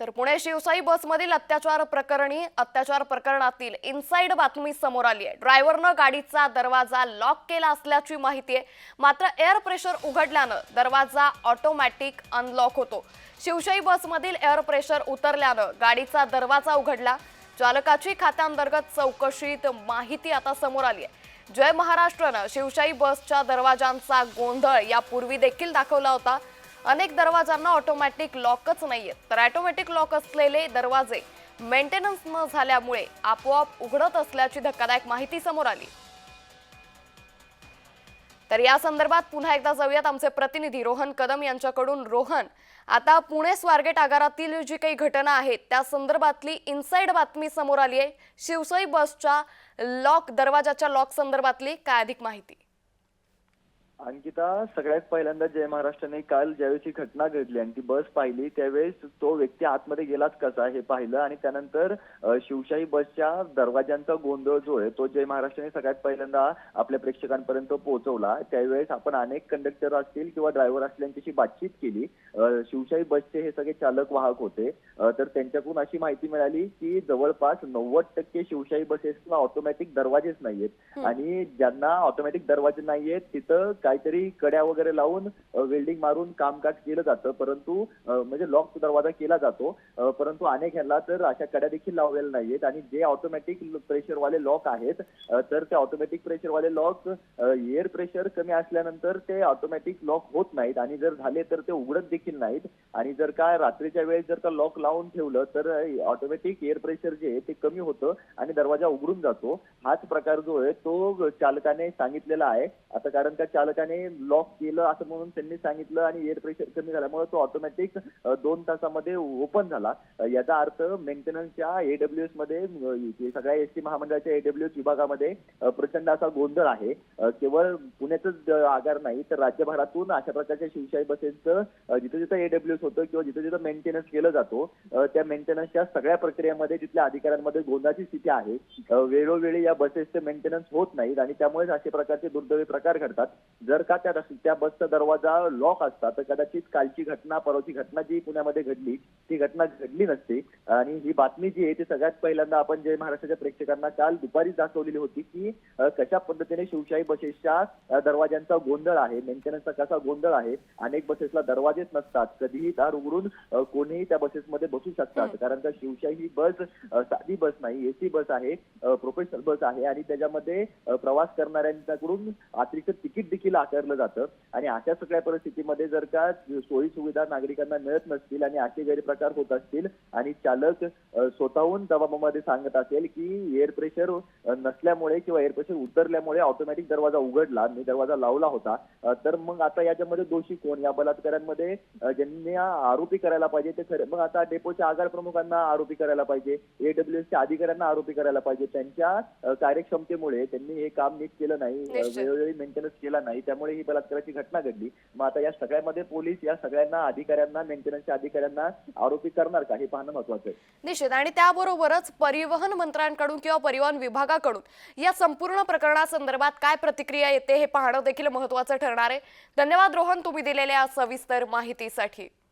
तर पुणे शिवशाही बसमधील अत्याचार प्रकरणी अत्याचार प्रकरणातील इनसाइड बातमी समोर आली आहे. ड्रायव्हरनं गाडीचा दरवाजा लॉक केला असल्याची माहिती आहे. मात्र एअर प्रेशर उघडल्यानं दरवाजा ऑटोमॅटिक अनलॉक होतो. शिवशाही बसमधील एअर प्रेशर उतरल्यानं गाडीचा दरवाजा उघडला. चालकाची खात्याअंतर्गत चौकशीत माहिती आता समोर आली आहे. जय महाराष्ट्रनं शिवशाही बसच्या दरवाजांचा गोंधळ यापूर्वी देखील दाखवला होता. अनेक दरवाजांना ऑटोमॅटिक लॉकच नाहीयेत. तर ऑटोमॅटिक लॉक असलेले दरवाजे मेंटेनन्स न झाल्यामुळे आपोआप उघडत असल्याची धक्कादायक माहिती समोर आली. तर या संदर्भात पुन्हा एकदा जाऊयात आमचे प्रतिनिधी रोहन कदम यांच्याकडून. रोहन आता पुणे स्वारगेट आगारातील जी काही घटना आहेत त्या संदर्भातली इनसाइड बातमी समोर आली आहे शिवसई बसच्या लॉक दरवाजाच्या लॉक संदर्भातली काय अधिक माहिती? अंकिता सगळ्यात पहिल्यांदा जय महाराष्ट्राने काल ज्यावेळेस ही घटना घडली आणि ती बस पाहिली त्यावेळेस तो व्यक्ती आतमध्ये गेलाच कसा हे पाहिलं आणि त्यानंतर शिवशाही बसच्या दरवाजांचा गोंधळ जो आहे तो जय महाराष्ट्राने सगळ्यात पहिल्यांदा आपल्या प्रेक्षकांपर्यंत पोहोचवला. त्यावेळेस आपण अनेक कंडक्टर असतील किंवा ड्रायव्हर असतील यांच्याशी बातचीत केली. शिवशाही बसचे हे सगळे चालक वाहक होते. तर त्यांच्याकडून अशी माहिती मिळाली की जवळपास नव्वद टक्के शिवशाही बसेसला ऑटोमॅटिक दरवाजेच नाहीयेत. आणि ज्यांना ऑटोमॅटिक दरवाजे नाहीयेत तिथं काहीतरी कड्या वगैरे लावून वेल्डिंग मारून कामकाज केलं जातं. परंतु म्हणजे लॉक दरवाजा केला जातो. परंतु अनेक ह्याला तर अशा कड्या देखील लावलेल्या नाहीयेत. आणि जे ऑटोमॅटिक प्रेशरवाले लॉक आहेत तर ते ऑटोमॅटिक प्रेशरवाले लॉक एअर प्रेशर कमी असल्यानंतर ते ऑटोमॅटिक लॉक होत नाहीत. आणि जर झाले तर ते उघडत देखील नाहीत. आणि जर का रात्रीच्या वेळेस जर का लॉक लावून ठेवलं तर ऑटोमॅटिक एअर प्रेशर जे आहे ते कमी होतं आणि दरवाजा उघडून जातो. हाच प्रकार जो आहे तो चालकाने सांगितलेला आहे. आता कारण का चालकाने लॉक केलं असं म्हणून त्यांनी सांगितलं आणि एअर प्रेशर कमी झाल्यामुळे तो ऑटोमॅटिक दोन तासामध्ये ओपन झाला. याचा अर्थ मेंटेनन्सच्या एडब्ल्यू एसमध्ये सगळ्या एस टी महामंडळाच्या एडब्ल्यू एस विभागामध्ये प्रचंड असा गोंधळ आहे. केवळ पुण्यातच आगार नाही तर राज्यभरातून अशा प्रकारच्या शिवशाही बसेसचं जिथं जिथं एडब्ल्यू एस होतं किंवा जिथं जिथं मेंटेनन्स केलं जातो त्या मेंटेनन्सच्या सगळ्या प्रक्रियेमध्ये तिथल्या अधिकाऱ्यांमध्ये गोंधळाची स्थिती आहे. वेळोवेळी या बसेसचे मेंटेनन्स होत नाहीत आणि त्यामुळेच असे प्रकारचे दुर्दैवी प्रकार घडतात. जर का त्या त्या बसचा दरवाजा लॉक असता तर कदाचित कालची घटना परवाची घटना जी पुण्यामध्ये घडली ती घटना घडली नसती. आणि ही बातमी जी आहे ती सगळ्यात पहिल्यांदा आपण जय महाराष्ट्राच्या प्रेक्षकांना काल दुपारी दाखवलेली होती की कशा पद्धतीने शिवशाही बसेसच्या अ, दरवाजांचा गोंधळ आहे मेंटेनन्सचा कसा गोंधळ आहे अनेक बसेसला दरवाजेच नसतात. कधीही दार उघडून कोणीही त्या बसेसमध्ये बसू शकतात. कारण का शिवशाही ही बस साधी बस नाही एसी बस आहे प्रोफेशनल बस आहे. आणि त्याच्यामध्ये प्रवास करणाऱ्यांच्याकडून अतिरिक्त तिकीट देखील आकारलं जातं आणि अशा सगळ्या परिस्थितीमध्ये जर का सोयी सुविधा नागरिकांना मिळत नसतील आणि असे गैरप्रकार होत असतील आणि चालक स्वतःहून दबावामध्ये सांगत असेल की एअर प्रेशर नसल्यामुळे किंवा एअर प्रेशर उतरल्यामुळे ऑटोमॅटिक दरवाजा उघडला मी दरवाजा लावला होता तर मग आता याच्यामध्ये दोषी कोण या बलात्कारांमध्ये ज्यांनी आरोपी करायला पाहिजे ते खरे मग आता डेपोच्या आगार प्रमुखांना आरोपी करायला पाहिजे एडब्ल्यू च्या अधिकाऱ्यांना आरोपी करायला पाहिजे त्यांच्या कार्यक्षमतेमुळे त्यांनी हे काम नीट केलं नाही. वेळोवेळी मेंटेनन्स केला नाही त्यामुळे ही बलात्काराची घटना घडली. मग आता या सगळ्यामध्ये पोलीस या सगळ्यांना अधिकाऱ्यांना मेंटेनन्सच्या अधिकाऱ्यांना आरोपी करणार का? हे पाहणं महत्वाचं आहे. निश्चित. आणि त्याबरोबरच परिवहन मंत्र्यांकडून किंवा परिवहन विभागाकडून या संपूर्ण प्रकरणासंदर्भात काय प्रतिक्रिया येते हे पाहणं देखील महत्वाचं ठरणार आहे. धन्यवाद रोहन तुम्ही दिलेल्या सविस्तर माहितीसाठी.